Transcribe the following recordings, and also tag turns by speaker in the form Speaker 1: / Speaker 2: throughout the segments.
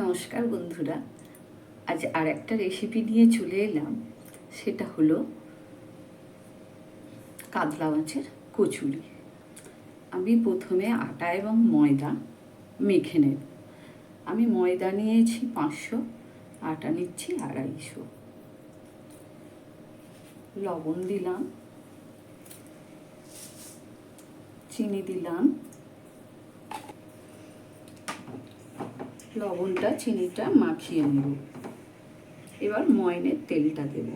Speaker 1: নমস্কার বন্ধুরা। আজ আর একটা রেসিপি নিয়ে চলে এলাম। সেটা হলো কাতলা মাছের কচুরি। আমি প্রথমে আটা এবং ময়দা মেখে নেব। আমি ময়দা নিয়েছি পাঁচশো, আটা নিচ্ছি আড়াইশো। লবণ দিলাম, চিনি দিলাম লবণটা চিনিটা মাখিয়ে নেব। এবার ময়নের তেলটা দেব।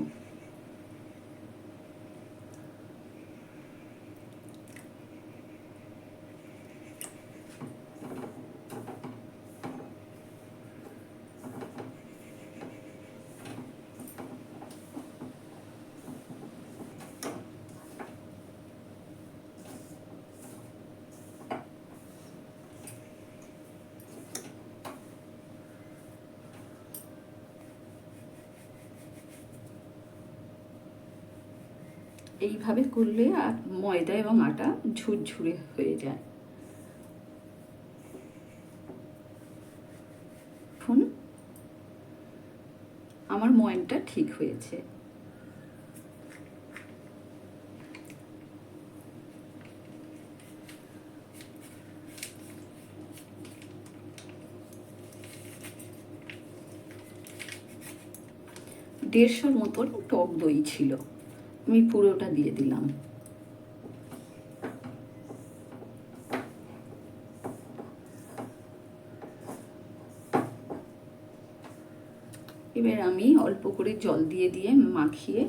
Speaker 1: এইভাবে করলে আর ময়দা এবং আটা ঝুরঝুরে হয়ে যায়। এখন আমার ময়নটা ঠিক হয়েছে। দেড়শোর মতন টক দই ছিল। আমি পুরোটা দিয়ে দিলাম। এবার আমি অল্প করে জল দিয়ে দিয়ে মাখিয়ে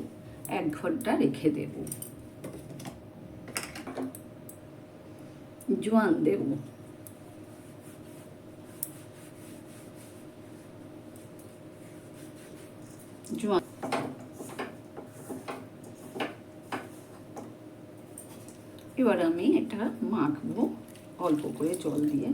Speaker 1: এক ঘণ্টা রেখে দেব। জোয়ান দেব। জোয়ান। এবার আমি এটা মাখবো, অল্প করে জল দিয়ে।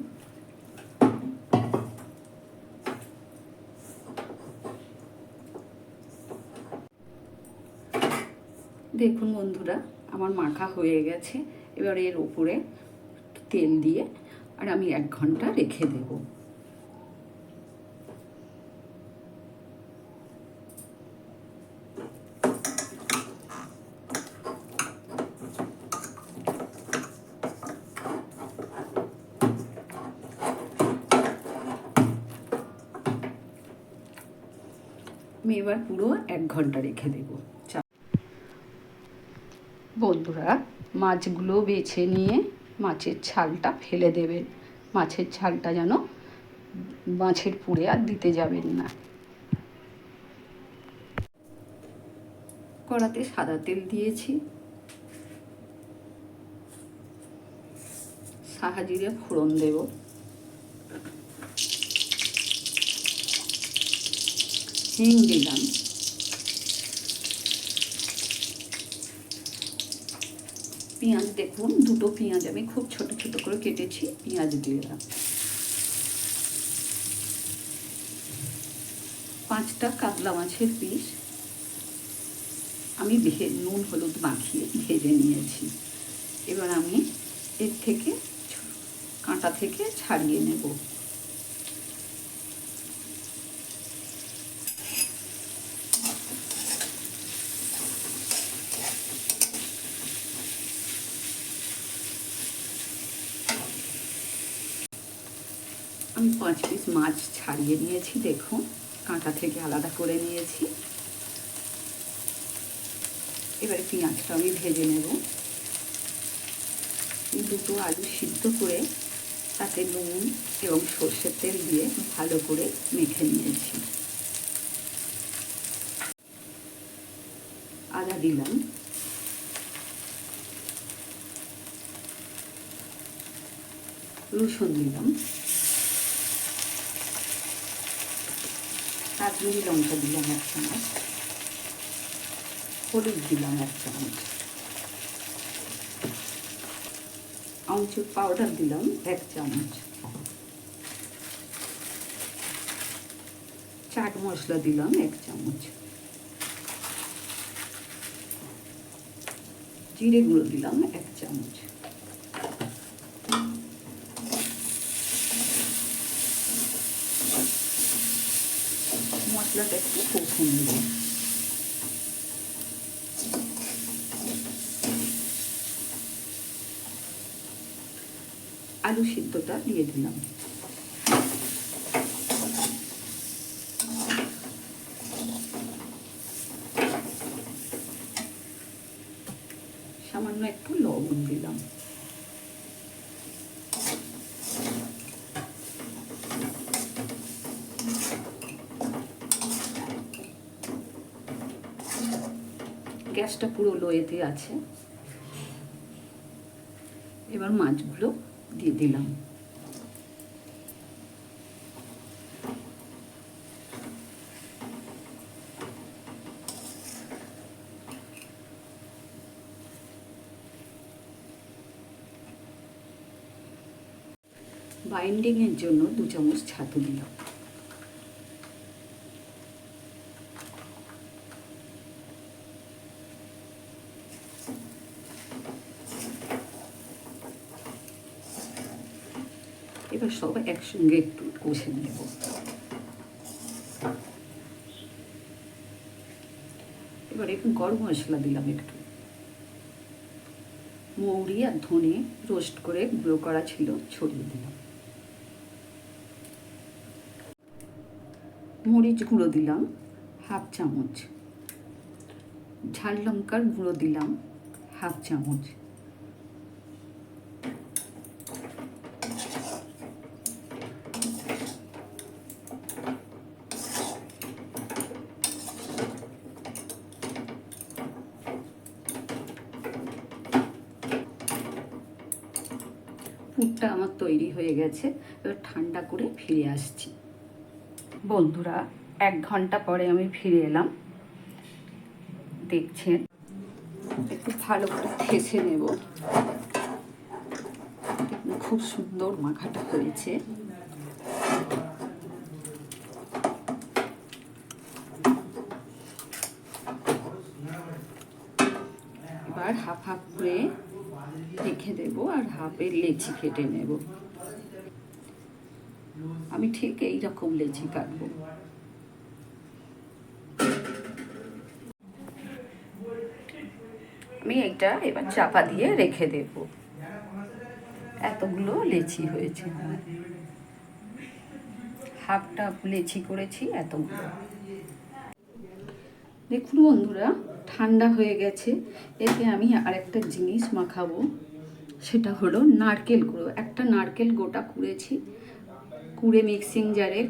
Speaker 1: দেখুন বন্ধুরা, আমার মাখা হয়ে গেছে। এবার এর উপরে তেল দিয়ে আর আমি এক ঘণ্টা রেখে দেবো। আমি এবার পুরো এক ঘণ্টা রেখে দেব। বন্ধুরা, মাছগুলো বেছে নিয়ে মাছের ছালটা ফেলে দেবেন মাছের ছালটা যেন মাছের পুড়ে আর দিতে যাবেন না। কড়াতে সাদা তেল দিয়েছি। সাহাজিরে ফোড়ন দেবো। হিং দিলাম। পেঁয়াজ দেখুন, দুটো পেঁয়াজ আমি খুব ছোট ছোট করে কেটেছি, পেঁয়াজ দিলাম। পাঁচটা কাতলা মাছের পিস আমি ভে, নুন, হলুদ মাখিয়ে ভেজে নিয়েছি। এবার আমি এর থেকে কাঁটা থেকে ছাড়িয়ে নেব আমি পাঁচ পিস মাছ ছাড়িয়ে নিয়েছি, দেখুন। কাঁটা থেকে আলাদা করে নিয়েছি। এবারে পেঁয়াজটা আমি ভেজে নেব। দুটো আলু সিদ্ধ করে তাতে নুন এবং সর্ষের তেল দিয়ে ভালো করে মেখে নিয়েছি। আদা দিলাম। রসুন দিলাম। কাশ্মীরি লঙ্কা দিলাম এক চামচ হলুদ দিলাম এক চামচ আমচুর পাউডার দিলাম এক চামচ। চাট মশলা দিলাম এক চামচ। জিরে গুঁড়ো দিলাম এক চামচ। আলু সিদ্ধটা দিয়ে দিলাম। সামান্য একটু লবণ দিলাম। গ্যাসটা পুরো লোয়েতে আছে। এবার মাছগুলো দিয়ে দিলাম। বাইন্ডিংয়ের জন্য দু চামচ ছাতু দিলাম। এবার সব একসঙ্গে একটু কষে নেব। এবার একটু গরম মশলা দিলাম একটু। মৌরি আর ধনে রোস্ট করে গুঁড়ো করা ছিল, ছড়িয়ে দিলাম। মরিচ গুঁড়ো দিলাম, হাফ চামচ। ঝাল লঙ্কার গুঁড়ো দিলাম, হাফ চামচ। পুরটা আমার তৈরি হয়ে গেছে। এবার ঠান্ডা করে ফিরে আসছি। বন্ধুরা, এক ঘণ্টা পরে আমি ফিরে এলাম। দেখছেন? একটু ভালো করে ঠেসে নেব। খুব সুন্দর মাখাটা হয়েছে। এবার হাফ হাফ করে হাফের লেচি কেটে নেব। আমি ঠিক এই রকম লেচি কাটবো। আমি এইটা এবার চাপা দিয়ে রেখে দেব। এতগুলো লেচি হয়েছে হাফটা লেচি করেছি এতগুলো। দেখুন বন্ধুরা, ঠান্ডা হয়ে গেছে। এতে আমি আরেকটা জিনিস মাখাবো। সেটা হলো নারকেল গুঁড়ো। একটা নারকেল গোটা কুড়েছি, কুড়ে মিক্সিং জারে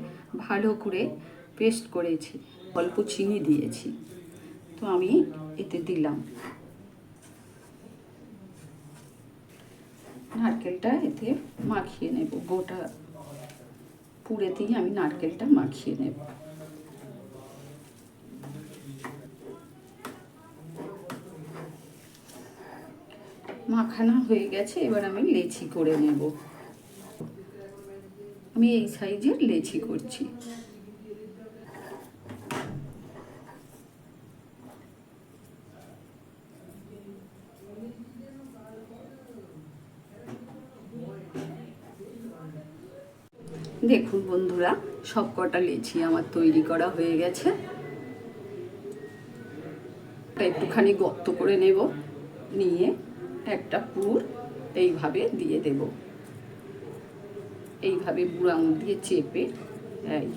Speaker 1: ভালো করে পেস্ট করেছি, অল্প চিনি দিয়েছি। তো আমি এতে দিলাম। নারকেলটা এতে মাখিয়ে নেব। গোটা পুড়ে দিয়ে আমি নারকেলটা মাখিয়ে নেব। মাখানা হয়ে গেছে, এবার আমি লেচি করে নেব। আমি এই সাইজের লেচি করছি। দেখুন বন্ধুরা, সব কটা লেচি আমার তৈরি করা হয়ে গেছে। একটুখানি গর্ত করে নেব, নিয়ে একটা পুর এইভাবে দিয়ে দেব। এইভাবে বুড়ো আঙুল দিয়ে চেপে এই।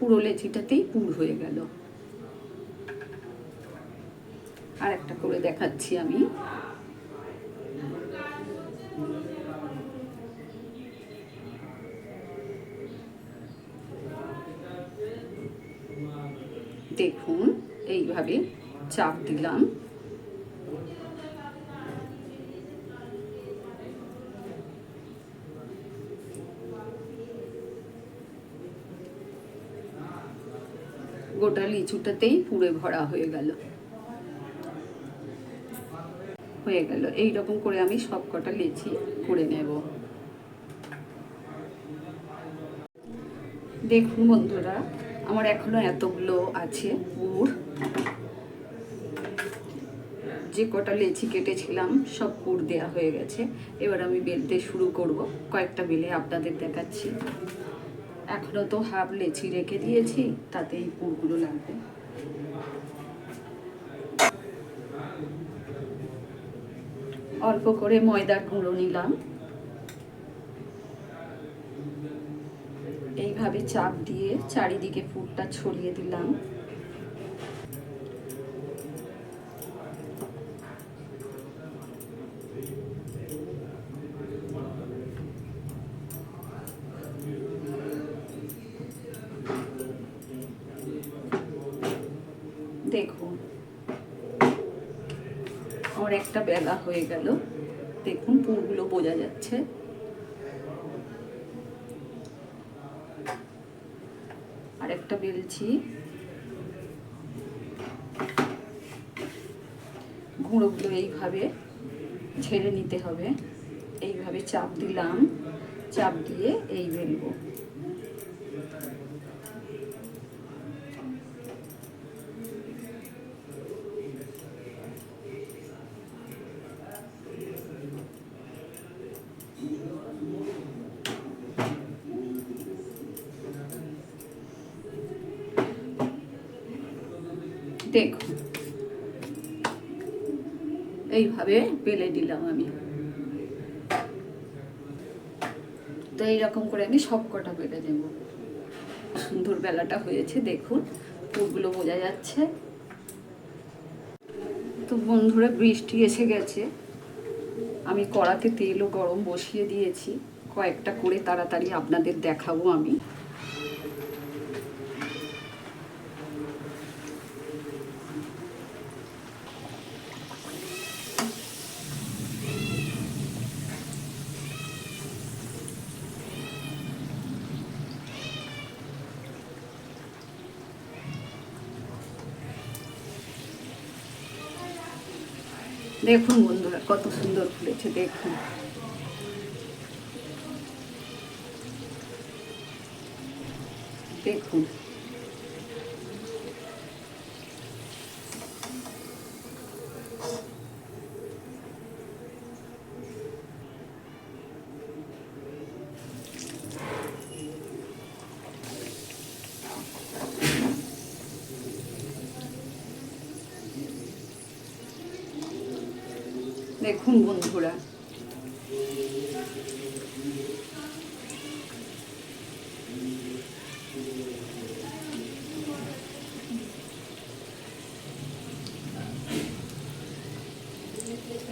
Speaker 1: পুরো লেচিটাতেই পুর হয়ে গেল। আর একটা করে দেখাচ্ছি আমি। দেখুন, এইভাবে চাপ দিলাম। গোটা লিচুটাতেই পুড়ে ভরা হয়ে গেল। হয়ে গেল। এই রকম করে আমি সব কটা লিচি করে নেব। দেখুন বন্ধুরা আমার এখনও এতগুলো আছে পুর যে কটা লেচি কেটেছিলাম, সব পুর দেওয়া হয়ে গেছে। এবার আমি বেলতে শুরু করব। কয়েকটা বেলে আপনাদের দেখাচ্ছি। এখনও তো হাফ লেচি রেখে দিয়েছি তাতে এই পুরগুলো লাগবে। অল্প করে ময়দার গুঁড়ো নিলাম। এইভাবে চাপ দিয়ে চারিদিকে পুরটা ছড়িয়ে দিলাম। দেখুন আমার একটা বেলা হয়ে গেল। দেখুন পুরগুলো বোঝা যাচ্ছে। আর একটা বেলছি। গুঁড়োগুলো এইভাবে ছেড়ে নিতে হবে। এইভাবে চাপ দিলাম। চাপ দিয়ে এই বেলবো। দেখুন এইভাবে বেলে দিলাম আমি। তো এইরকম করে আমি সব কটা বেলে দেব। সুন্দর বেলাটা হয়েছে, দেখুন, ফুলগুলো বোঝা যাচ্ছে। তো বন্ধুরা, বৃষ্টি এসে গেছে। আমি কড়াতে তেলও গরম বসিয়ে দিয়েছি। কয়েকটা করে তাড়াতাড়ি আপনাদের দেখাবো আমি। দেখুন বন্ধুরা কত সুন্দর ফুলেছে দেখুন। দেখুন। দেখুন বন্ধুরা।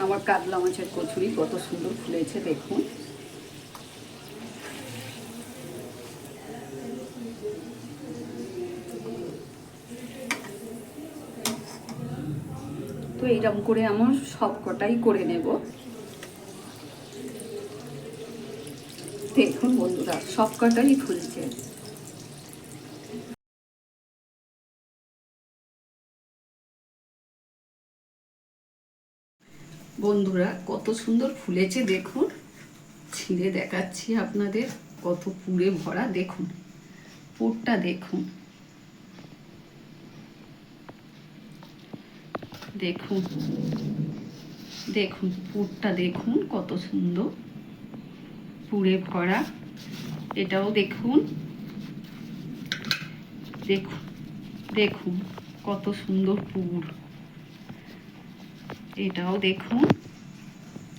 Speaker 1: আমার কাতলা মাছের কচুরি কত সুন্দর ফুলেছে দেখুন। তো এইরকম করে আমার সব কটাই করে নেব। দেখুন বন্ধুরা সব কটাই ফুলছে বন্ধুরা, কত সুন্দর ফুলেছে, দেখুন। ছিঁড়ে দেখাচ্ছি আপনাদের, কত পুরে ভরা, দেখুন। পুরটা দেখুন। দেখুন দেখুন, পুরটা দেখুন কত সুন্দর। পুরে ভরা, এটাও দেখুন। দেখুন দেখুন কত সুন্দর পুর। এটাও দেখুন,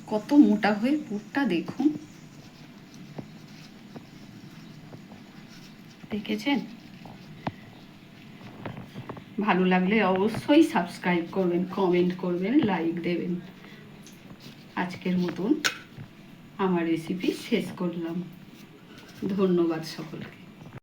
Speaker 1: কত মোটা হয়ে পুরটা দেখুন। দেখেছেন? ভালো লাগলে অবশ্যই সাবস্ক্রাইব করবেন কমেন্ট করবেন লাইক দেবেন। আজকের মতন আমার রেসিপি শেষ করলাম। ধন্যবাদ সকলকে।